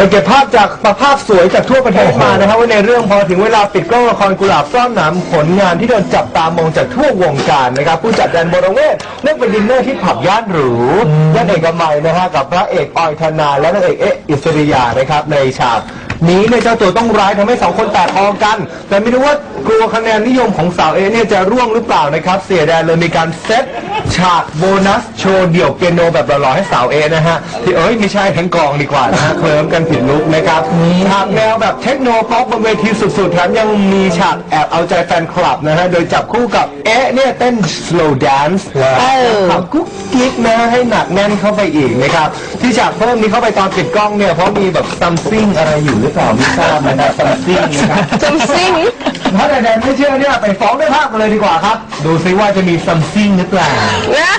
ไปเก็บภาพจากประภาพสวยจากทั่วประเทศมานะครับว่าในเรื่องพอถึงเวลาปิดกล้องละครกุหลาบซ่อนหนามผลงานที่โดนจับตามองจากทั่ววงการนะครับ ผู้จัดแดนบรเวศเลือกไปดินเนอร์ที่ผับย่านหรูย่านเอกมัยนะฮะกับพระเอกออยธนา และนางเอกเอ๊ะอิสริยานะครับในฉากนี้เนี่ยเจ้าตัวต้องร้ายทำให้สองคนแตกคอกัน แต่ไม่รู้ว่ากลัวคะแนนนิยมของสาวเอเนี่ยจะร่วงหรือเปล่านะครับ เสียแดนเลยมีการเซต ฉากโบนัสโชว์เดี่ยวเปียโนแบบหล่อๆให้สาวเอนะฮะที่เอ้ยไม่ใช่ทั้งกองดีกว่านะฮะเคลิ้มกันผิดลุกนะครับฉากแนวแบบเทคโนป๊อปบนเวทีสุดๆแถมยังมีฉากแอบเอาใจแฟนคลับนะฮะโดยจับคู่กับเอ๊ะเนี่ยเต้น slow dance เออขับกุ๊กกิ๊กนะให้หนักแน่นเข้าไปอีกนะครับที่ฉากเพิ่มนี้เข้าไปตอนปิดกล้องเนี่ยเพราะมีแบบ something อะไรอยู่หรือเปล่าไม่ทราบนะครับ something นะครับ จำซิ่ง ถ้าใดๆไม่เชื่อเนี่ยไปฟ้องด้วยภาพกันเลยดีกว่าครับ ดูซิว่าจะมีซัมซิ่งหรือเปล่า นะ